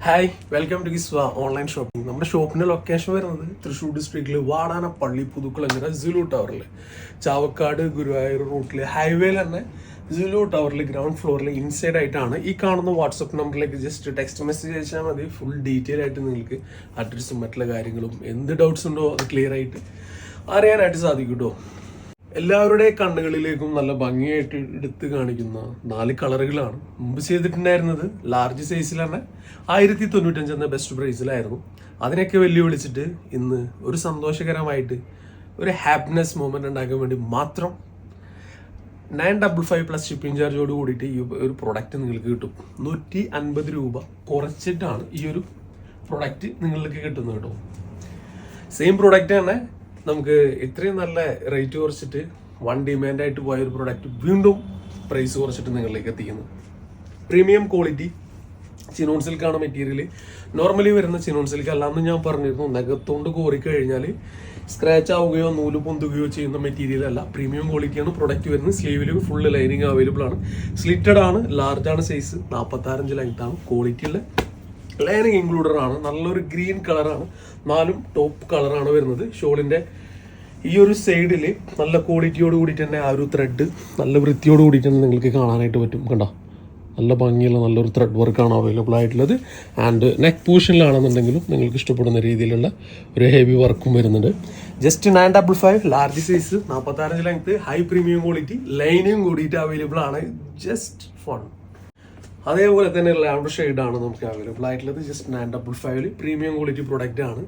Hi welcome to Giswa online shopping നമ്മുടെ ഷോപ്പിന്റെ location വരുന്നത് തൃശ്ശൂർ ഡിസ്ട്രിക്റ്റിൽ വാടാനപ്പള്ളി പുതുക്കുളങ്ങര സുലു ടവറിൽ ചാവക്കാട് ഗുരുവായൂർ റൂട്ടിൽ ഹൈവേയിൽ തന്നെ സുലു ടവറിൽ ഗ്രൗണ്ട് ഫ്ലോറിൽ ഇൻസൈഡ് ആയിട്ടാണ് ഈ കാണുന്ന വാട്സപ്പ് നമ്പറിലേക്ക് ജസ്റ്റ് ടെക്സ്റ്റ് മെസ്സേജ് അയച്ചാൽ മതി. ഫുൾ ഡീറ്റെയിൽ ആയിട്ട് നിങ്ങൾക്ക് അഡ്രസ്സും മറ്റുള്ള കാര്യങ്ങളും എന്ത് ഡൗട്ട്സ് ഉണ്ടോ അത് ക്ലിയർ ആയിട്ട് അറിയാനായിട്ട് സാധിക്കും കേട്ടോ എല്ലാവരുടെ കണ്ണുകളിലേക്കും നല്ല ഭംഗിയായിട്ട് എടുത്ത് കാണിക്കുന്ന നാല് കളറുകളാണ്. മുമ്പ് ചെയ്തിട്ടുണ്ടായിരുന്നത് ലാർജ് സൈസിലാണ് ആയിരത്തി തൊണ്ണൂറ്റഞ്ച് എന്ന ബെസ്റ്റ് പ്രൈസിലായിരുന്നു അതിനൊക്കെ വെല്ലുവിളിച്ചിട്ട് ഇന്ന് ഒരു സന്തോഷകരമായിട്ട് ഒരു ഹാപ്പിനെസ് മൂമെന്റ് ഉണ്ടാക്കാൻ വേണ്ടി മാത്രം nine double five plus shipping ചാർജോട് കൂടിയിട്ട് ഈ ഒരു പ്രൊഡക്റ്റ് നിങ്ങൾക്ക് കിട്ടും. നൂറ്റി അൻപത് രൂപ കുറച്ചിട്ടാണ് ഈ ഒരു പ്രൊഡക്റ്റ് നിങ്ങൾക്ക് കിട്ടുന്നത് കേട്ടോ. സെയിം പ്രൊഡക്റ്റ് തന്നെ നമുക്ക് ഇത്രയും നല്ല റേറ്റ് കുറച്ചിട്ട് വൺ ഡിമാൻഡ് ആയിട്ട് പോയ ഒരു പ്രൊഡക്റ്റ് വീണ്ടും പ്രൈസ് കുറച്ചിട്ട് നിങ്ങളിലേക്ക് എത്തിക്കുന്നു. പ്രീമിയം ക്വാളിറ്റി ചിനോൺ സിൽക്കാണ് മെറ്റീരിയൽ നോർമലി വരുന്ന ചിനോൺ സിൽക്ക് അല്ലാന്ന് ഞാൻ പറഞ്ഞിരുന്നു നഖത്തോണ്ട് കോറി കഴിഞ്ഞാൽ സ്ക്രാച്ച് ആവുകയോ നൂൽ പൊന്തുകയോ ചെയ്യുന്ന മെറ്റീരിയൽ അല്ല. പ്രീമിയം ക്വാളിറ്റിയാണ് പ്രൊഡക്റ്റ് വരുന്നത്. സ്ലീവിൽ ഫുൾ ലൈനിങ് അവൈലബിൾ ആണ്. സ്ലിറ്റഡ് ആണ് ലാർജ് ആണ് സൈസ് നാൽപ്പത്താറഞ്ച് ലെങ്ത് ആണ്. ക്വാളിറ്റി ഉള്ള ലൈനിങ് ഇൻക്ലൂഡഡ് ആണ്. നല്ലൊരു ഗ്രീൻ കളറാണ് നാലും ടോപ്പ് കളറാണ് വരുന്നത്. ഷോളിന്റെ ഈ ഒരു സൈഡിൽ നല്ല ക്വാളിറ്റിയോട് കൂടിയിട്ട് തന്നെ ആ ഒരു ത്രെഡ് നല്ല വൃത്തിയോട് കൂടിയിട്ട് തന്നെ നിങ്ങൾക്ക് കാണാനായിട്ട് പറ്റും. കണ്ടോ? നല്ല ഭംഗിയുള്ള നല്ലൊരു ത്രെഡ് വർക്കാണ് അവൈലബിൾ ആയിട്ടുള്ളത്. ആൻഡ് നെക്ക് പോർഷനിലാണെന്നുണ്ടെങ്കിലും നിങ്ങൾക്ക് ഇഷ്ടപ്പെടുന്ന രീതിയിലുള്ള ഒരു ഹെവി വർക്കും വരുന്നുണ്ട്. Just nine double five large size നാൽപ്പത്താറഞ്ച് length high premium quality lining കൂടിയിട്ട് അവൈലബിൾ ആണ്. ജസ്റ്റ് ഫോൺ അതേപോലെ തന്നെ ലാവണ്ടർ ഷെയ്ഡാണ് നമുക്ക് അവൈലബിൾ ആയിട്ടുള്ളത്. ജസ്റ്റ് നയൻ ഡബിൾ ഫൈവിൽ പ്രീമിയം ക്വാളിറ്റി പ്രൊഡക്റ്റ് ആണ്.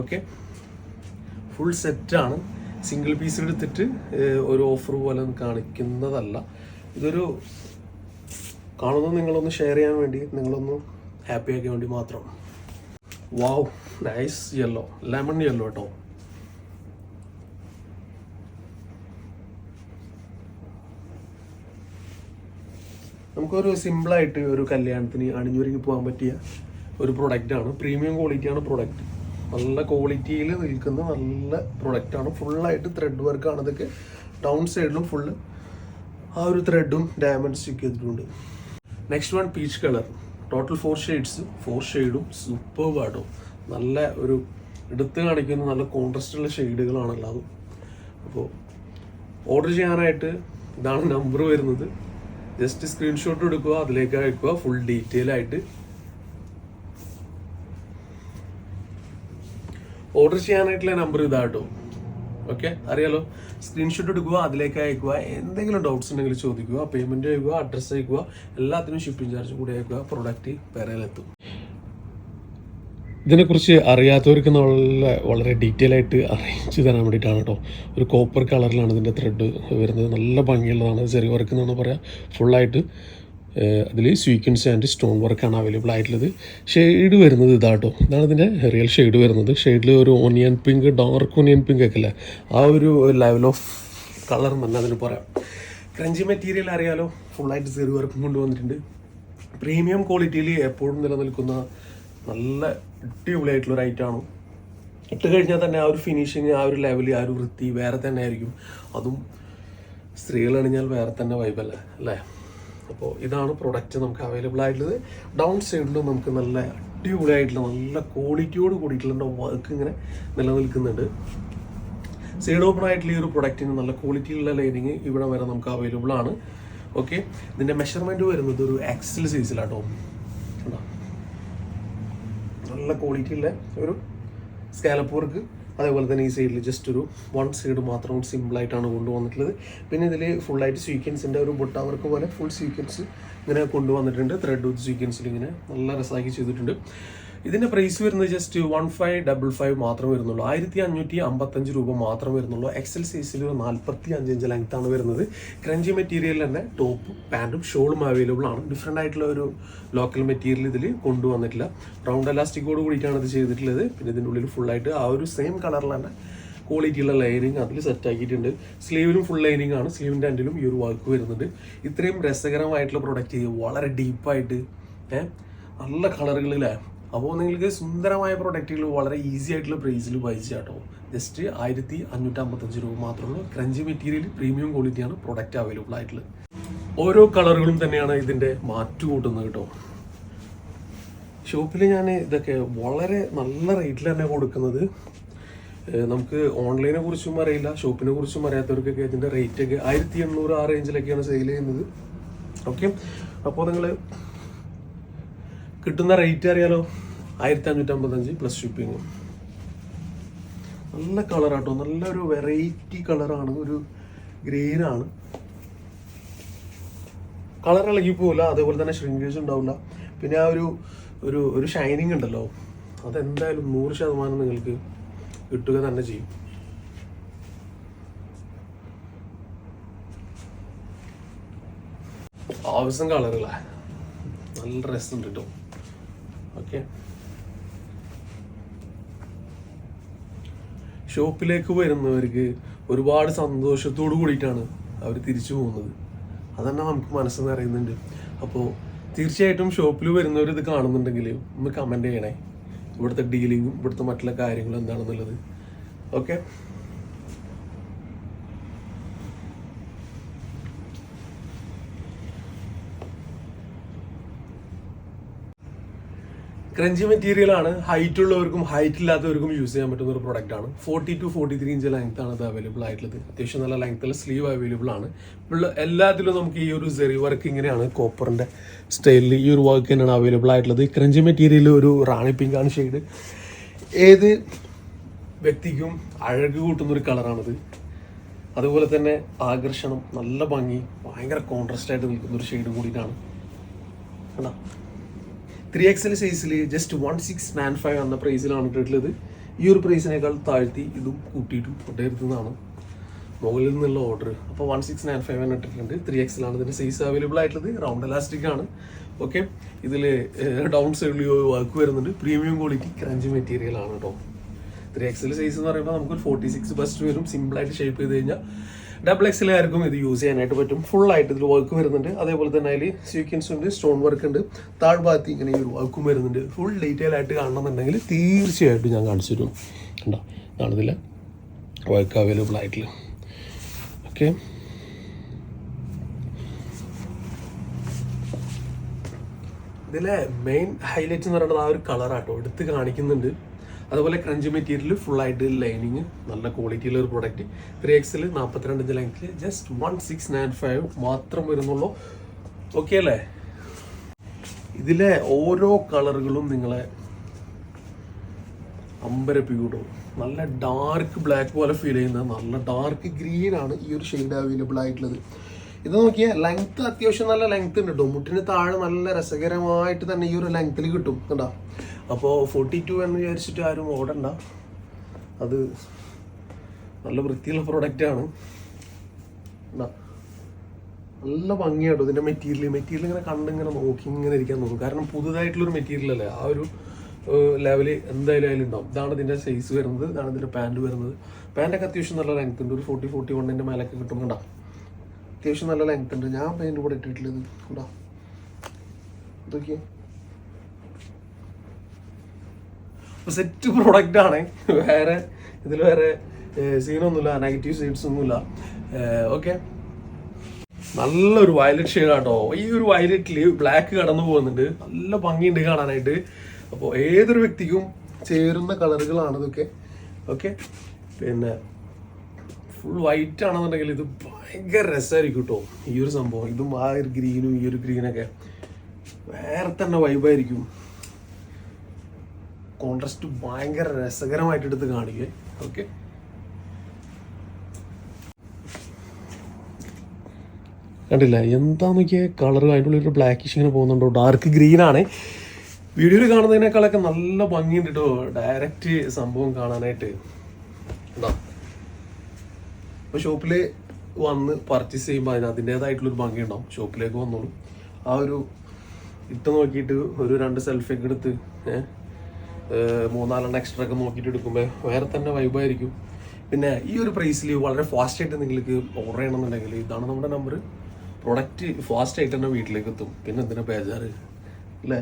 ഓക്കെ ഫുൾ സെറ്റാണ് സിംഗിൾ പീസ് എടുത്തിട്ട് ഒരു ഓഫർ പോലെ കാണിക്കുന്നതല്ല. ഇതൊരു കാണുന്നത് നിങ്ങളൊന്ന് ഷെയർ ചെയ്യാൻ വേണ്ടി നിങ്ങളൊന്ന് ഹാപ്പി ആക്കാൻ വേണ്ടി മാത്രം. Wow nice yellow lemon yellow കേട്ടോ നമുക്കൊരു സിമ്പിളായിട്ട് ഒരു കല്യാണത്തിന് അണിഞ്ഞൊരുങ്ങി പോകാൻ പറ്റിയ ഒരു പ്രൊഡക്റ്റാണ് പ്രീമിയം ക്വാളിറ്റിയാണ് പ്രൊഡക്റ്റ് നല്ല ക്വാളിറ്റിയിൽ നിൽക്കുന്ന നല്ല പ്രൊഡക്റ്റ് ആണ്. ഫുള്ളായിട്ട് ത്രെഡ് വർക്കാണ് ഇതൊക്കെ. ഡൗൺ സൈഡിലും ഫുള്ള് ആ ഒരു ത്രെഡും ഡയമണ്ട് സ്റ്റിക്ക് ചെയ്തിട്ടുണ്ട്. Next one peach colour total four shades four ഷെയ്ഡും സൂപ്പർ ആട്ടോ നല്ല ഒരു എടുത്ത് കാണിക്കുന്ന നല്ല കോൺട്രസ്റ്റ് ഉള്ള അതും അപ്പോൾ ഓർഡർ ചെയ്യാനായിട്ട് ഇതാണ് നമ്പർ വരുന്നത്. ജസ്റ്റ് സ്ക്രീൻഷോട്ട് എടുക്കുക അതിലേക്ക് അയക്കുക ഫുൾ ഡീറ്റെയിൽ ആയിട്ട് ഓർഡർ ചെയ്യാനായിട്ടുള്ള നമ്പർ ഇതാട്ടോ. ഓക്കെ അറിയാലോ? സ്ക്രീൻഷോട്ട് എടുക്കുക അതിലേക്ക് അയക്കുക എന്തെങ്കിലും ഡൗട്ട്സ് ഉണ്ടെങ്കിൽ ചോദിക്കുക പേയ്മെന്റ് അയക്കുക അഡ്രസ്സ് അയക്കുക എല്ലാത്തിനും ഷിപ്പിംഗ് ചാർജ് കൂടി അയക്കുക പ്രൊഡക്റ്റ് പെരയിലെത്തും ഇതിനെക്കുറിച്ച് അറിയാത്തവർക്ക് നല്ല വളരെ ഡീറ്റെയിൽ ആയിട്ട് അറിയിച്ചു തരാൻ വേണ്ടിയിട്ടാണ് കേട്ടോ ഒരു കോപ്പർ കളറിലാണ് ഇതിന്റെ ത്രെഡ് വരുന്നത്. നല്ല ഭംഗിയുള്ളതാണ്. ചെറിയ വർക്ക് എന്നാണ് പറയാം. ഫുള്ളായിട്ട് അതിൽ സ്വീക്വൻസ് ആൻഡ് സ്റ്റോൺ വർക്കാണ് അവൈലബിൾ ആയിട്ടുള്ളത്. ഷെയ്ഡ് വരുന്നത് ഇതാട്ടോ ഇതാണ് ഇതിന്റെ റിയൽ ഷെയ്ഡ് വരുന്നത്. ഷെയ്ഡിൽ ഒരു onion pink dark onion pink ഒക്കെ അല്ലേ? ആ ഒരു ലെവൽ ഓഫ് കളർ എന്ന് അതിന് പറയാം. ക്രഞ്ചി മെറ്റീരിയൽ അറിയാലോ? ഫുള്ളായിട്ട് സെറി വർക്കും കൊണ്ടുവന്നിട്ടുണ്ട്. പ്രീമിയം ക്വാളിറ്റിയിൽ എപ്പോഴും നിലനിൽക്കുന്ന നല്ല അടിപൊളിയായിട്ടുള്ള ഒരു ഐറ്റമാണ് ഇട്ട് കഴിഞ്ഞാൽ തന്നെ ആ ഒരു ഫിനിഷിങ് ആ ഒരു ലെവൽ ആ ഒരു വൃത്തി വേറെ തന്നെ ആയിരിക്കും. അതും സ്ത്രീകൾ അണിഞ്ഞാൽ വേറെ തന്നെ വൈബല്ല അല്ലേ? അപ്പോൾ ഇതാണ് പ്രൊഡക്റ്റ് നമുക്ക് അവൈലബിൾ ആയിട്ടുള്ളത്. ഡൗൺ സൈഡിലും നമുക്ക് നല്ല അടിപൊളിയായിട്ടുള്ള നല്ല ക്വാളിറ്റിയോട് കൂടിയിട്ടുള്ള വർക്ക് ഇങ്ങനെ നിലനിൽക്കുന്നുണ്ട്. സൈഡ് ഓപ്പൺ ആയിട്ടുള്ള ഈ ഒരു പ്രൊഡക്റ്റിന് നല്ല ക്വാളിറ്റിയുള്ള ലൈനിങ് ഇവിടെ വരെ നമുക്ക് അവൈലബിൾ ആണ്. ഓക്കെ ഇതിന്റെ മെഷർമെന്റ് വരുന്നത് ഒരു എക്സൽ സൈസിലാട്ടോ നല്ല ക്വാളിറ്റി ഉള്ള ഒരു സ്കാലപ്പ് വർക്ക് അതേപോലെ തന്നെ ഈ സൈഡിൽ ജസ്റ്റ് ഒരു വൺ സൈഡ് മാത്രം സിമ്പിൾ ആയിട്ടാണ് കൊണ്ടുവന്നിട്ടുള്ളത്. പിന്നെ ഇതിൽ ഫുള്ളായിട്ട് സ്വീക്വൻസിന്റെ ഒരു ബുട്ട വർക്ക് പോലെ ഫുൾ സ്വീക്വൻസ് ഇങ്ങനെ കൊണ്ടുവന്നിട്ടുണ്ട്. ത്രെഡ് വിത്ത് സ്വീക്വൻസിൽ ഇങ്ങനെ നല്ല രസമാക്കി ചെയ്തിട്ടുണ്ട്. ഇതിന്റെ പ്രൈസ് വരുന്നത് just one five double five മാത്രം വരുന്നുള്ളൂ. ആയിരത്തി അഞ്ഞൂറ്റി അമ്പത്തഞ്ച് രൂപ മാത്രം വരുന്നുള്ളൂ. എക്സൽ സൈസിൽ ഒരു നാൽപ്പത്തി അഞ്ച് ഇഞ്ച് ലെങ്ത് ആണ് വരുന്നത്. ക്രഞ്ചി മെറ്റീരിയൽ തന്നെ ടോപ്പും പാന്റും ഷോളും അവൈലബിൾ ആണ്. ഡിഫറെന്റ് ആയിട്ടുള്ള ഒരു ലോക്കൽ മെറ്റീരിയൽ ഇതിൽ കൊണ്ടുവന്നിട്ടില്ല. റൗണ്ട് എലാസ്റ്റിക്കോട് കൂടിയിട്ടാണ് ഇത് ചെയ്തിട്ടുള്ളത്. പിന്നെ ഇതിന്റെ ഉള്ളിൽ ഫുള്ളായിട്ട് ആ ഒരു സെയിം കളറിൽ തന്നെ ക്വാളിറ്റിയുള്ള ലൈനിങ് അതിൽ സെറ്റ് ആക്കിയിട്ടുണ്ട്. സ്ലീവിലും ഫുൾ ലൈനിങ് ആണ്. സ്ലീവിന്റെ രണ്ടിലും ഈ ഒരു വർക്ക് വരുന്നുണ്ട്. ഇത്രയും രസകരമായിട്ടുള്ള പ്രൊഡക്റ്റ് വളരെ ഡീപ്പായിട്ട് ഏഹ് നല്ല കളറുകളിലെ അപ്പോൾ നിങ്ങൾക്ക് സുന്ദരമായ പ്രൊഡക്റ്റുകൾ വളരെ ഈസി ആയിട്ടുള്ള പ്രൈസിൽ ബൈ കേട്ടോ ജസ്റ്റ് ആയിരത്തി അഞ്ഞൂറ്റി അമ്പത്തഞ്ച് രൂപ മാത്രമേ ഉള്ളൂ. ക്രഞ്ചി മെറ്റീരിയൽ പ്രീമിയം ക്വാളിറ്റിയാണ് പ്രൊഡക്റ്റ് അവൈലബിൾ ആയിട്ടുള്ളത്. ഓരോ കളറുകളും തന്നെയാണ് ഇതിന്റെ മാറ്റു കൂട്ടുന്നത് കേട്ടോ ഷോപ്പിൽ ഞാൻ ഇതൊക്കെ വളരെ നല്ല റേറ്റിൽ തന്നെ കൊടുക്കുന്നത്. നമുക്ക് ഓൺലൈനെ കുറിച്ചും അറിയില്ല. ഷോപ്പിനെ കുറിച്ചും അറിയാത്തവർക്കൊക്കെ ഇതിന്റെ റേറ്റ് ഒക്കെ ആയിരത്തി എണ്ണൂറ് ആ റേഞ്ചിലൊക്കെയാണ് സെയിൽ ചെയ്യുന്നത്. ഓക്കെ അപ്പോൾ നിങ്ങൾ കിട്ടുന്ന റേറ്റ് അറിയാലോ? ആയിരത്തി അഞ്ഞൂറ്റമ്പത്തഞ്ച് പ്ലസ് ഷിപ്പിംഗ് നല്ല കളറാട്ടോ നല്ലൊരു വെറൈറ്റി കളറാണ് ഒരു ഗ്രീനാണ് കളർ ഇളകി പോവില്ല. അതേപോലെ തന്നെ ഷ്രിങ്കേജ് ഉണ്ടാവില്ല. പിന്നെ ആ ഒരു ഒരു ഒരു ഷൈനിങ് ഉണ്ടല്ലോ. അതെന്തായാലും നൂറ് ശതമാനം നിങ്ങൾക്ക് കിട്ടുക തന്നെ ചെയ്യും. ആവശ്യം കളറുകളാ നല്ല രസമുണ്ട് കേട്ടോ ഓക്കെ. ഷോപ്പിലേക്ക് വരുന്നവർക്ക് ഒരുപാട് സന്തോഷത്തോടു കൂടിയിട്ടാണ് അവർ തിരിച്ചു പോകുന്നത്. അതന്നെ നമുക്ക് മനസ്സ് നിറയുന്നുണ്ട് അപ്പോൾ തീർച്ചയായിട്ടും ഷോപ്പിൽ വരുന്നവർ ഇത് കാണുന്നുണ്ടെങ്കിൽ ഒന്ന് കമന്റ് ചെയ്യണേ. ഇവിടുത്തെ ഡീലിങ്ങും ഇവിടുത്തെ മറ്റുള്ള കാര്യങ്ങളും എന്താണെന്നുള്ളത്. ഓക്കെ. ക്രഞ്ചി മെറ്റീരിയൽ ആണ്. ഹൈറ്റ് ഉള്ളവർക്കും ഹൈറ്റ് ഇല്ലാത്തവർക്കും യൂസ് ചെയ്യാൻ പറ്റുന്ന ഒരു പ്രോഡക്റ്റ് ആണ്. Forty two forty three inch length ആണ് ഇത് അവൈലബിൾ ആയിട്ടുള്ളത്. അത്യാവശ്യം നല്ല ലെങ്ത്തുള്ള സ്ലീവ് അവൈലബിൾ ആണ്. എല്ലാത്തിലും നമുക്ക് ഈ ഒരു സെറി വർക്ക് ഇങ്ങനെയാണ്. കോപ്പറിന്റെ സ്റ്റൈലിൽ ഈ ഒരു വർക്ക് തന്നെയാണ് അവൈലബിൾ ആയിട്ടുള്ളത്. ക്രഞ്ചി മെറ്റീരിയൽ ഒരു റാണി പിങ്ക് ആണ് ഷെയ്ഡ് ഏത് വ്യക്തിക്കും അഴക് കൂട്ടുന്ന ഒരു കളറാണിത് അതുപോലെ തന്നെ ആകർഷണം നല്ല ഭംഗി ഭയങ്കര കോൺട്രസ്റ്റ് ആയിട്ട് നിൽക്കുന്ന ഒരു ഷെയ്ഡ് കൂടിയിട്ടാണ്. കണ്ടോ? ത്രീ എക്സൽ സൈസിൽ just one six nine five എന്ന പ്രൈസിലാണ് ഇട്ടിട്ടുള്ളത്. ഈ ഒരു പ്രൈസിനേക്കാൾ താഴ്ത്തി ഇതും കൂട്ടിയിട്ടും കൊണ്ടുവരുന്നതാണ്. മുകളിൽ നിന്നുള്ള ഓർഡർ അപ്പോൾ വൺ സിക്സ് നയൻ ഫൈവ് ആണ് ഇട്ടിട്ടുണ്ട്. ത്രീ എക്സിലാണ് ഇതിന്റെ സൈസ് അവൈലബിൾ ആയിട്ടുള്ളത്. റൗണ്ട് ഇലാസ്റ്റിക് ആണ്. ഓക്കെ ഇതിൽ ഡൗൺ സൈഡിൽ വർക്ക് വരുന്നുണ്ട്. പ്രീമിയം ക്വാളിറ്റി ക്രഞ്ച് മെറ്റീരിയൽ ആണ് കേട്ടോ ത്രീ എക്സൽ സൈസ് എന്ന് പറയുമ്പോൾ നമുക്കൊരു ഫോർട്ടി സിക്സ് ബസ്റ്റ് വരും. സിമ്പിളായിട്ട് ഷേപ്പ് ചെയ്ത് കഴിഞ്ഞാൽ ഡബിൾ എക്സലായിരിക്കും ഇത് യൂസ് ചെയ്യാനായിട്ട് പറ്റും. ഫുൾ ആയിട്ട് ഇതിൽ വർക്ക് വരുന്നുണ്ട്. അതേപോലെ തന്നെ അതിൽ സീക്വൻസ് ഉണ്ട് സ്റ്റോൺ വർക്ക് ഉണ്ട്. താഴ്ഭാഗത്ത് ഇങ്ങനെ ഒരു വർക്കും വരുന്നുണ്ട്. ഫുൾ ഡീറ്റെയിൽ ആയിട്ട് കാണണമെന്നുണ്ടെങ്കിൽ തീർച്ചയായിട്ടും ഞാൻ കാണിച്ചു തരും. കണ്ടോ? കാണുന്നില്ല? വർക്ക് അവൈലബിൾ ആയിട്ടില്ല. ഓക്കെ ഇതിലെ മെയിൻ ഹൈലൈറ്റ് എന്ന് പറയുന്നത് ആ ഒരു കളറാട്ടോ എടുത്ത് കാണിക്കുന്നുണ്ട്. അതുപോലെ ക്രഞ്ച് മെറ്റീരിയൽ ഫുൾ ആയിട്ട് ലൈനിങ് നല്ല ക്വാളിറ്റിയുള്ള ഒരു പ്രൊഡക്റ്റ് ത്രീ എക്സിൽ ഇഞ്ച് ലെങ്ത്തിൽ just one six nine five മാത്രം വരുന്നുള്ളൂ. ഓക്കെ അല്ലേ? ഇതിലെ ഓരോ കളറുകളും നിങ്ങളെ അമ്പര പ്യൂഡോ നല്ല ഡാർക്ക് ബ്ലാക്ക് പോലെ ഫീൽ ചെയ്യുന്ന നല്ല ഡാർക്ക് ഗ്രീൻ ആണ് ഈ ഒരു ഷെയ്ഡ് അവൈലബിൾ ആയിട്ടുള്ളത്. ഇത് നോക്കിയാൽ ലെങ്ത് അത്യാവശ്യം നല്ല ലെങ്ത് ഉണ്ട് കേട്ടോ മുട്ടിന് താഴെ നല്ല രസകരമായിട്ട് തന്നെ ഈ ഒരു ലെങ്ത്തിൽ കിട്ടും. കണ്ടോ? അപ്പോൾ ഫോർട്ടി ടു എന്ന് വിചാരിച്ചിട്ട് ആരും ഓടണ്ട. അത് നല്ല വൃത്തിയുള്ള പ്രോഡക്റ്റ് ആണ്. കണ്ടോ? നല്ല ഭംഗിയാട്ടോ ഇതിന്റെ മെറ്റീരിയൽ മെറ്റീരിയൽ ഇങ്ങനെ കണ്ടിങ്ങനെ നോക്കി ഇങ്ങനെ ഇരിക്കാൻ തോന്നും. കാരണം പുതുതായിട്ടുള്ളൊരു മെറ്റീരിയൽ അല്ലേ? ആ ഒരു ലെവൽ എന്തായാലും അതിൽ ഉണ്ടാവും. ഇതാണ് ഇതിന്റെ സൈസ് വരുന്നത്. ഇതാണ് ഇതിന്റെ പാന്റ് വരുന്നത്. പാന്റൊക്കെ അത്യാവശ്യം നല്ല ലെങ്ത് ഉണ്ട്. ഒരു ഫോർട്ടി ഫോർട്ടി വണ്ണിന്റെ മേലൊക്കെ കിട്ടും കണ്ടാ. അത്യാവശ്യം നല്ല ലെങ്ത് ഉണ്ട്. ഞാൻ പാന്റ് കൂടെ ഇട്ടിട്ടുള്ളത് കണ്ടോ? ഇതൊക്കെ സെറ്റ് പ്രോഡക്റ്റ് ആണ്. വേറെ ഇതിൽ വേറെ സീനൊന്നുമില്ല നെഗറ്റീവ് സീഡ്സ് ഒന്നുമില്ല. ഓക്കെ നല്ലൊരു വയലറ്റ് ഷെയ്ഡ് ആട്ടോ. ഈ ഒരു വയലറ്റിൽ ബ്ലാക്ക് കടന്നു പോകുന്നുണ്ട്. നല്ല ഭംഗിയുണ്ട് കാണാനായിട്ട്. അപ്പോൾ ഏതൊരു വ്യക്തിക്കും ചേരുന്ന കളറുകളാണ് ഇതൊക്കെ. ഓക്കെ പിന്നെ ഫുൾ വൈറ്റ് ആണെന്നുണ്ടെങ്കിൽ ഇത് ഭയങ്കര രസമായിരിക്കും കേട്ടോ ഈ ഒരു സംഭവം. ഇതും ആ ഒരു ഗ്രീനും ഈ ഒരു ഗ്രീനൊക്കെ വേറെ തന്നെ വൈബായിരിക്കും കോൺട്രസ്റ്റ് ഭയങ്കര രസകരമായിട്ട് എടുത്ത് കാണിക്കുക ഓക്കെ കണ്ടില്ല? എന്താ നോക്കിയാൽ കളർ അതിന്റെ ഉള്ളിൽ ഒരു ബ്ലാക്കിഷ് ഇങ്ങനെ പോകുന്നുണ്ടോ. ഡാർക്ക് ഗ്രീൻ ആണ്. വീഡിയോയിൽ കാണുന്നതിനേക്കാളൊക്കെ നല്ല ഭംഗിയുണ്ട് കേട്ടോ ഡയറക്റ്റ് സംഭവം കാണാനായിട്ട്. എന്താ ഇപ്പോൾ ഷോപ്പിൽ വന്ന് പർച്ചേസ് ചെയ്യുമ്പോൾ അതിന് അതിന്റേതായിട്ടുള്ളൊരു ഭംഗി ഉണ്ടാവും ഷോപ്പിലേക്ക് വന്നോളൂ. ആ ഒരു ഇട്ട് നോക്കിയിട്ട് ഒരു രണ്ട് സെൽഫി ഒക്കെ എടുത്ത് ഏഹ് മൂന്നാലെണ്ണം എക്സ്ട്രാ ഒക്കെ നോക്കിയിട്ട് എടുക്കുമ്പോൾ വേറെ തന്നെ വൈബായിരിക്കും പിന്നെ ഈ ഒരു പ്രൈസിൽ വളരെ ഫാസ്റ്റായിട്ട് നിങ്ങൾക്ക് ഓർഡർ ചെയ്യണമെന്നുണ്ടെങ്കിൽ ഇതാണ് നമ്മുടെ നമ്പർ പ്രൊഡക്റ്റ് ഫാസ്റ്റായിട്ട് തന്നെ വീട്ടിലേക്ക് എത്തും. പിന്നെ എന്തിനാ ബേജാറ്? അല്ലേ?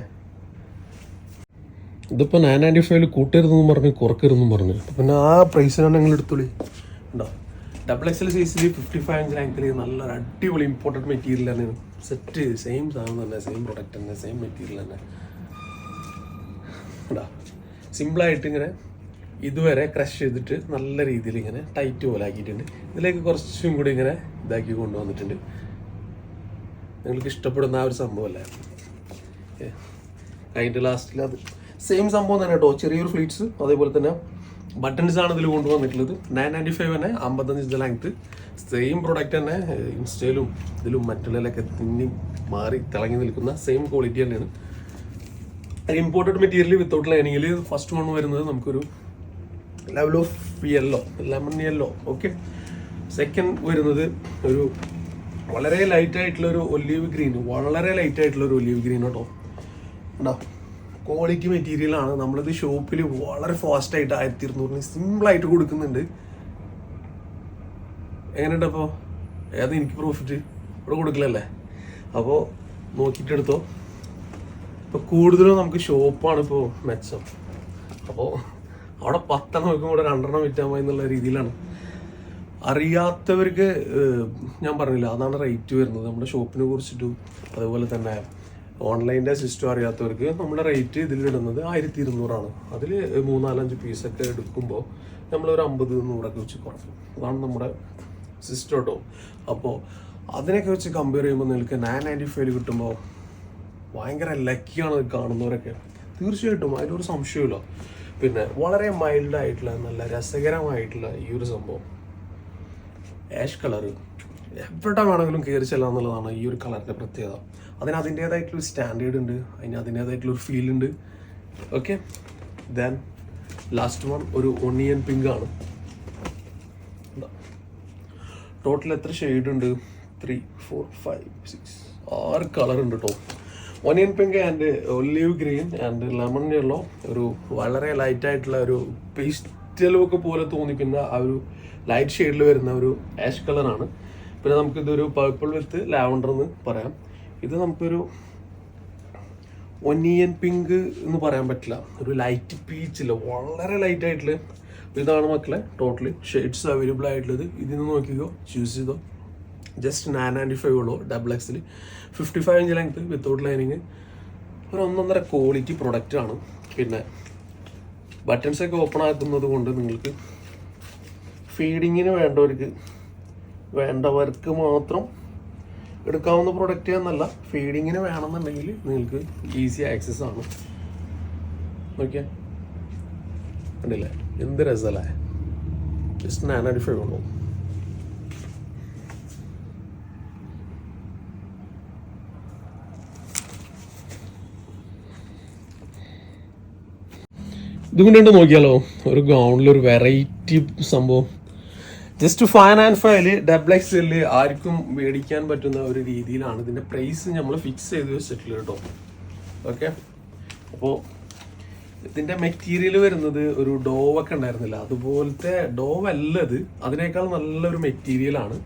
ഇതിപ്പോൾ നയൻ നയന്റി ഫൈവിൽ കൂട്ടരുതെന്നും പറഞ്ഞ് കുറക്കരുതെന്നും പറഞ്ഞു. പിന്നെ ആ പ്രൈസിനാണ് നിങ്ങൾ എടുത്തോളി. ഉണ്ടോ ഡബിൾ എക്സൽ സൈസിൽ ഫിഫ്റ്റി ഫൈവ് ഇഞ്ച് റാങ്കിൽ നല്ലൊരു അടിപൊളി ഇമ്പോർട്ടന്റ് മെറ്റീരിയൽ ആണ്. സെറ്റ് സെയിം സാധനം തന്നെ സെയിം പ്രൊഡക്റ്റ് തന്നെ സെയിം മെറ്റീരിയൽ തന്നെ. ഉണ്ടാ സിമ്പിളായിട്ട് ഇങ്ങനെ ഇതുവരെ ക്രഷ് ചെയ്തിട്ട് നല്ല രീതിയിൽ ഇങ്ങനെ ടൈറ്റ് പോലെ ആക്കിയിട്ടുണ്ട്. ഇതിലേക്ക് കുറച്ചും കൂടി ഇങ്ങനെ ഇതാക്കി കൊണ്ടുവന്നിട്ടുണ്ട്. നിങ്ങൾക്ക് ഇഷ്ടപ്പെടുന്ന ആ ഒരു സംഭവമല്ലേ? അതിന്റെ ലാസ്റ്റിൽ അത്. സെയിം സംഭവം തന്നെ കേട്ടോ. ചെറിയൊരു ഫ്ലീറ്റ്സ് അതേപോലെ തന്നെ ബട്ടൺസ് ആണ് ഇതിൽ കൊണ്ടുവന്നിട്ടുള്ളത്. നയൻ നയന്റി ഫൈവ് തന്നെ അമ്പത്തഞ്ച് ഇഞ്ച് ലെങ്ത് സെയിം പ്രൊഡക്റ്റ് തന്നെ ഇൻസ്റ്റയിലും ഇതിലും മറ്റുള്ളതിലൊക്കെ തിന്നി മാറി തിളങ്ങി നിൽക്കുന്ന സെയിം ക്വാളിറ്റി തന്നെയാണ്. ഇമ്പോർട്ടഡ് മെറ്റീരിയൽ വിത്തൗട്ട് ലൈനിങ്ങിൽ ഫസ്റ്റ് വൺ വരുന്നത് നമുക്കൊരു level of yellow lemon yellow okay second വരുന്നത് ഒരു വളരെ ലൈറ്റ് ആയിട്ടുള്ള ഒരു ഒലീവ് ഗ്രീൻ വളരെ ലൈറ്റ് ആയിട്ടുള്ള ഒരു ഒലീവ് ഗ്രീൻ കേട്ടോ ഉണ്ടോ ക്വാളിറ്റി മെറ്റീരിയൽ ആണ്. നമ്മളിത് ഷോപ്പിൽ വളരെ ഫാസ്റ്റ് ആയിട്ട് ആയിരത്തി ഇരുന്നൂറിന് സിമ്പിൾ ആയിട്ട് കൊടുക്കുന്നുണ്ട്. എങ്ങനെയുണ്ട് ഏത് എനിക്ക് പ്രോഫിറ്റ് ഇവിടെ കൊടുക്കില്ലല്ലേ അപ്പോൾ നോക്കിയിട്ട് എടുത്തോ ഇപ്പോൾ കൂടുതലും നമുക്ക് ഷോപ്പാണ് ഇപ്പോ മെച്ചം. അപ്പോൾ അവിടെ പത്തെണ്ണം വെക്കും ഇവിടെ രണ്ടെണ്ണം വിറ്റാൻ പോയി എന്നുള്ള രീതിയിലാണ്. അറിയാത്തവർക്ക് ഞാൻ പറഞ്ഞില്ല അതാണ് റേറ്റ് വരുന്നത്. നമ്മുടെ ഷോപ്പിനെ കുറിച്ചിട്ടും അതുപോലെ തന്നെ ഓൺലൈന്റെ സിസ്റ്റം അറിയാത്തവർക്ക് നമ്മുടെ റേറ്റ് ഇതിലിടുന്നത് ആയിരത്തി ഇരുന്നൂറാണ് അതിൽ മൂന്നാലഞ്ച് പീസൊക്കെ എടുക്കുമ്പോൾ നമ്മളൊരു അമ്പത് നൂറൊക്കെ വെച്ച് കുറയ്ക്കും. അതാണ് നമ്മുടെ സിസ്റ്റം കേട്ടോ. അപ്പോൾ അതിനൊക്കെ വെച്ച് കമ്പയർ ചെയ്യുമ്പോൾ നിങ്ങൾക്ക് നയൻ നയന്റി ഫൈവ് കിട്ടുമ്പോൾ ഭയങ്കര ലക്കിയാണ് ഇത് കാണുന്നവരൊക്കെ. തീർച്ചയായിട്ടും അതിലൊരു സംശയമില്ല പിന്നെ വളരെ മൈൽഡായിട്ടുള്ള നല്ല രസകരമായിട്ടുള്ള ഈ ഒരു സംഭവം. ആഷ് കളർ എവിടെ വേണമെങ്കിലും കയറി ചെല്ലാം എന്നുള്ളതാണ് ഈ ഒരു കളറിന്റെ പ്രത്യേകത. അതിന് അതിന്റേതായിട്ടുള്ളൊരു സ്റ്റാൻഡേർഡ് ഉണ്ട്. അതിന് അതിന്റേതായിട്ടുള്ളൊരു ഫീൽ ഉണ്ട്. ഓക്കെ ദെൻ ലാസ്റ്റ് വൺ ഒരു ഒണിയൻ പിങ്ക് ആണ്. ടോട്ടൽ എത്ര ഷെയ്ഡ് ഉണ്ട്? ത്രീ ഫോർ ഫൈവ് സിക്സ് ആറ് കളർ ഉണ്ട് കേട്ടോ onion pink and olive green and lemon yellow ഒരു വളരെ ലൈറ്റ് ആയിട്ടുള്ള ഒരു പേസ്റ്റ് ലുക്ക് പോലെ തോന്നിക്കുന്ന ആ ഒരു ലൈറ്റ് ഷെയ്ഡിൽ വരുന്ന ഒരു ആഷ് കളറാണ് പിന്നെ നമുക്ക് ഇതൊരു പർപ്പിൾ വിത്ത് ലാവണ്ടർ എന്ന് പറയാം. ഇത് നമുക്കൊരു ഒനിയൻ പിങ്ക് എന്ന് പറയാൻ പറ്റില്ല. ഒരു ലൈറ്റ് പീച്ചില്ല വളരെ ലൈറ്റ് ആയിട്ടുള്ള ഇതാണ് മക്കളെ ടോട്ടലി ഷെയ്ഡ്സ് അവൈലബിൾ ആയിട്ടുള്ളത്. ഇതിൽ നിന്ന് നോക്കിക്കോ ചൂസ് ചെയ്തോ. ജസ്റ്റ് നയൻ നയന്റി ഫൈവ് ഉള്ളൂ ഡബിൾ എക്സിൽ fifty five inch length without lining ഒരു ഒന്നൊന്നര ക്വാളിറ്റി പ്രൊഡക്റ്റ് ആണ്. പിന്നെ ബട്ടൺസ് ഒക്കെ ഓപ്പൺ ആക്കുന്നത് കൊണ്ട് നിങ്ങൾക്ക് ഫീഡിങ്ങിന് വേണ്ടവർക്ക് വേണ്ടവർക്ക് മാത്രം എടുക്കാവുന്ന പ്രൊഡക്റ്റ് എന്നല്ല ഫീഡിങ്ങിന് വേണമെന്നുണ്ടെങ്കിൽ നിങ്ങൾക്ക് ഈസി ആക്സസ് ആണ്. നോക്കിയാ. കണ്ടില്ലേ? എന്ത് രസമല്ലേ ജസ്റ്റ് നയൻ നയന്റി ഫൈവ് ഉള്ളൂ. ഇത് കൊണ്ട് നോക്കിയാലോ ഒരു ഗൗണിൽ ഒരു വെറൈറ്റി സംഭവം. Just fine and five double X ആർക്കും മേടിക്കാൻ പറ്റുന്ന ഒരു രീതിയിലാണ്. ഇതിന്റെ പ്രൈസ് നമ്മൾ ഫിക്സ് ചെയ്ത് വെച്ചിട്ടില്ല കേട്ടോ. ഓക്കെ അപ്പോൾ ഇതിന്റെ മെറ്റീരിയൽ വരുന്നത് ഒരു ഡോവൊക്കെ ഉണ്ടായിരുന്നില്ല. അതുപോലത്തെ ഡോവ് അല്ല ഇത് അതിനേക്കാൾ നല്ലൊരു മെറ്റീരിയലാണ്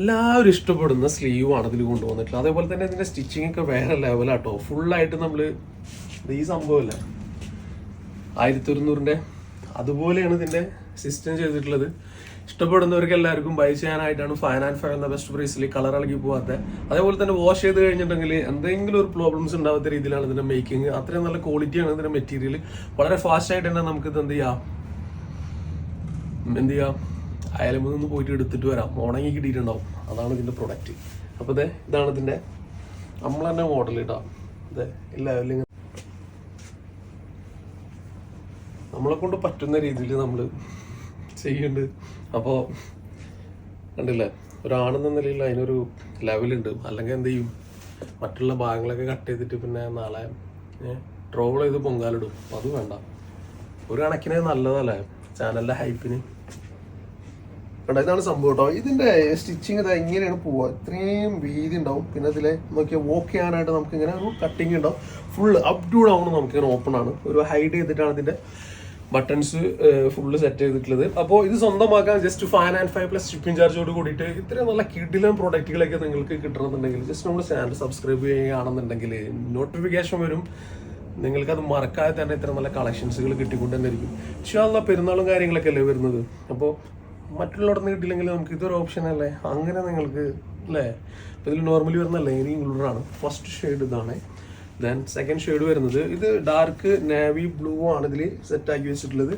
എല്ലാവരും ഇഷ്ടപ്പെടുന്ന സ്ലീവ് ആണ് ഇതിൽ കൊണ്ടുവന്നിട്ടുള്ളത്. അതേപോലെ തന്നെ ഇതിന്റെ സ്റ്റിച്ചിങ് ഒക്കെ വേറെ ലെവലാട്ടോ ഫുള്ളായിട്ട് നമ്മൾ ഈ സംഭവമല്ല. ആയിരത്തി ഒരുന്നൂറിന്റെ അതുപോലെയാണ് ഇതിന്റെ സിസ്റ്റം ചെയ്തിട്ടുള്ളത്. ഇഷ്ടപ്പെടുന്നവർക്ക് എല്ലാവർക്കും ബൈ ചെയ്യാനായിട്ടാണ് ഫൈൻ ആൻഡ് ഫൈവ് എന്ന ബെസ്റ്റ് പ്രൈസിൽ കളർ ഇളകി പോകാത്ത അതേപോലെ തന്നെ വാഷ് ചെയ്ത് കഴിഞ്ഞിട്ടുണ്ടെങ്കിൽ എന്തെങ്കിലും ഒരു പ്രോബ്ലംസ് ഉണ്ടാവാത്ത രീതിയിലാണ് ഇതിന്റെ മേക്കിംഗ് അത്രയും നല്ല ക്വാളിറ്റിയാണ് ഇതിന്റെ മെറ്റീരിയൽ വളരെ ഫാസ്റ്റ് ആയിട്ട് തന്നെ നമുക്ക് ഇത് എന്ത് ചെയ്യാം? എന്ത് ചെയ്യാം? അയലമ്പിൽ പോയിട്ട് എടുത്തിട്ട് വരാം. ഉണങ്ങി കിട്ടിയിട്ടുണ്ടാവും. അതാണ് ഇതിന്റെ പ്രൊഡക്റ്റ് അപ്പോൾ ഇതേ ഇതാണ് ഇതിന്റെ നമ്മൾ തന്നെ മോഡൽ ഇടാം അതെ അല്ലെങ്കിൽ നമ്മളെ കൊണ്ട് പറ്റുന്ന രീതിയിൽ നമ്മൾ ചെയ്യുന്നുണ്ട് അപ്പോൾ കണ്ടില്ലേ? ഒരാണെന്ന നിലയിൽ അതിനൊരു ലെവലുണ്ട്. അല്ലെങ്കിൽ എന്ത് ചെയ്യും? മറ്റുള്ള ഭാഗങ്ങളൊക്കെ കട്ട് ചെയ്തിട്ട് പിന്നെ നാളെ ട്രോൾ ചെയ്ത് പൊങ്കാലിടും. അപ്പം അത് വേണ്ട. ഒരു കണക്കിന് നല്ലതല്ലേ? ചാനലിന്റെ ഹൈപ്പിന്. കണ്ട? ഇതാണ് സംഭവം കേട്ടോ ഇതിന്റെ സ്റ്റിച്ചിങ് ഇത് എങ്ങനെയാണ് പോവുക ഇത്രയും വീതി ഉണ്ടാവും. പിന്നെ ഇതിലെ നോക്കിയാൽ വോക്ക് ചെയ്യാനായിട്ട് നമുക്ക് ഇങ്ങനെ ഒരു കട്ടിങ് ഉണ്ടാവും. ഫുൾ അപ് ടു ഡൗൺ നമുക്ക് ഇങ്ങനെ ഓപ്പൺ ആണ്. ഒരു ഹൈഡ് ചെയ്തിട്ടാണ് ഇതിന്റെ ബട്ടൺസ് ഫുള്ള് സെറ്റ് ചെയ്തിട്ടുള്ളത്. അപ്പോൾ ഇത് സ്വന്തമാക്കാൻ just five and five plus shipping ചാർജോട് കൂടിയിട്ട് ഇത്രയും നല്ല കിഡിലും പ്രോഡക്റ്റുകളൊക്കെ നിങ്ങൾക്ക് കിട്ടണമെന്നുണ്ടെങ്കിൽ ജസ്റ്റ് നമ്മൾ ചാനൽ സബ്സ്ക്രൈബ് ചെയ്യുകയാണെന്നുണ്ടെങ്കിൽ നോട്ടിഫിക്കേഷൻ വരും. നിങ്ങൾക്കത് മറക്കാതെ തന്നെ ഇത്ര നല്ല കളക്ഷൻസുകൾ കിട്ടിക്കൊണ്ട് തന്നെ ഇരിക്കും അല്ല പെരുന്നാളും കാര്യങ്ങളൊക്കെ അല്ലേ വരുന്നത്? അപ്പോൾ മറ്റുള്ളവിടുന്ന് കിട്ടില്ലെങ്കിൽ നമുക്ക് ഇതൊരു ഓപ്ഷൻ അല്ലേ? അങ്ങനെ നിങ്ങൾക്ക് അല്ലേ? അപ്പോൾ ഇതിൽ നോർമലി വരുന്ന ലൈനിങ് ഉള്ളതാണ്. ഫസ്റ്റ് ഷെയ്ഡ് ഇതാണ്. ദെൻ സെക്കൻഡ് ഷെയ്ഡ് വരുന്നത് ഇത് ഡാർക്ക് നേവി ബ്ലൂ ആണ് ഇതിൽ സെറ്റ് ആക്കി വെച്ചിട്ടുള്ളത്.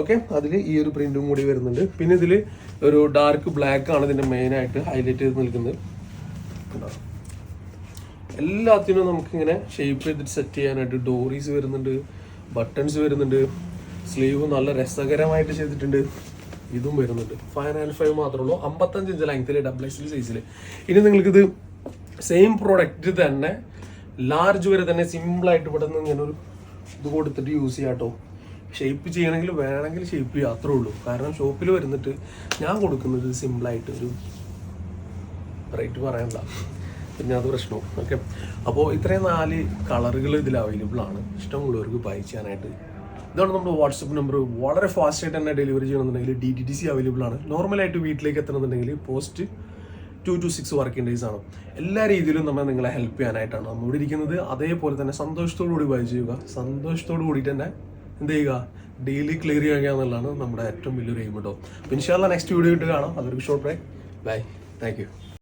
ഓക്കെ അതിൽ ഈ ഒരു പ്രിന്റും കൂടി വരുന്നുണ്ട്. പിന്നെ ഇതിൽ ഒരു ഡാർക്ക് ബ്ലാക്ക് ആണ് ഇതിന്റെ മെയിനായിട്ട് ഹൈലൈറ്റ് ചെയ്ത് നിൽക്കുന്നത്? എല്ലാത്തിനും നമുക്കിങ്ങനെ ഷേപ്പ് ചെയ്തിട്ട് സെറ്റ് ചെയ്യാനായിട്ട് ഡോറീസ് വരുന്നുണ്ട് ബട്ടൺസ് വരുന്നുണ്ട് സ്ലീവ് നല്ല രസകരമായിട്ട് ചെയ്തിട്ടുണ്ട്. ഇതും വരുന്നുണ്ട്. ഫൈവ് ആൻഡ് ഫൈവ് മാത്രമേ ഉള്ളൂ. അമ്പത്തഞ്ച് ഇഞ്ച് ലെങ്ത്തിൽ ഡബിൾ എക്സ് സൈസിൽ ഇനി നിങ്ങൾക്കിത് സെയിം പ്രോഡക്റ്റ് തന്നെ ലാർജ് വരെ തന്നെ സിമ്പിളായിട്ട് ഇവിടെ നിന്ന് ഇങ്ങനെ ഒരു ഇത് കൊടുത്തിട്ട് യൂസ് ചെയ്യാം കേട്ടോ ഷേപ്പ് ചെയ്യണമെങ്കിൽ വേണമെങ്കിൽ ഷേപ്പ് ചെയ്യാം അത്രേ ഉള്ളൂ. കാരണം ഷോപ്പിൽ വരുന്നിട്ട് ഞാൻ കൊടുക്കുന്നത് സിമ്പിളായിട്ട് ഒരു റേറ്റ് പറയണ്ട പിന്നെ അത് പ്രശ്നവും ഓക്കെ അപ്പോൾ ഇത്രയും നാല് കളറുകൾ ഇതിൽ അവൈലബിൾ ആണ്. ഇഷ്ടമുള്ളവർക്ക് ബൈ ചെയ്യാനായിട്ട്. ഇതാണ് നമ്മുടെ വാട്സപ്പ് നമ്പർ വളരെ ഫാസ്റ്റ് ആയിട്ട് തന്നെ ഡെലിവറി ചെയ്യണമെന്നുണ്ടെങ്കിൽ D T T C available ആണ്. നോർമലായിട്ട് വീട്ടിലേക്ക് എത്തണമെന്നുണ്ടെങ്കിൽ post two to six working days ആണ്. എല്ലാ രീതിയിലും നമ്മൾ നിങ്ങളെ ഹെൽപ്പ് ചെയ്യാനായിട്ടാണ്. നമ്മൾ ഇവിടെ ഇരിക്കുന്നത് അതേപോലെ തന്നെ സന്തോഷത്തോടു കൂടി ബൈ ചെയ്യുക. സന്തോഷത്തോടു കൂടിയിട്ട് തന്നെ എന്ത് ചെയ്യുക? ഡെയിലി ക്ലിയർ ചെയ്യുക എന്നുള്ളതാണ് നമ്മുടെ ഏറ്റവും വലിയൊരു എയിം കേട്ടോ അപ്പോൾ ഇൻഷാല്ല നെക്സ്റ്റ് വീഡിയോ ഇട്ട് കാണാം. അതൊരു short break bye thank you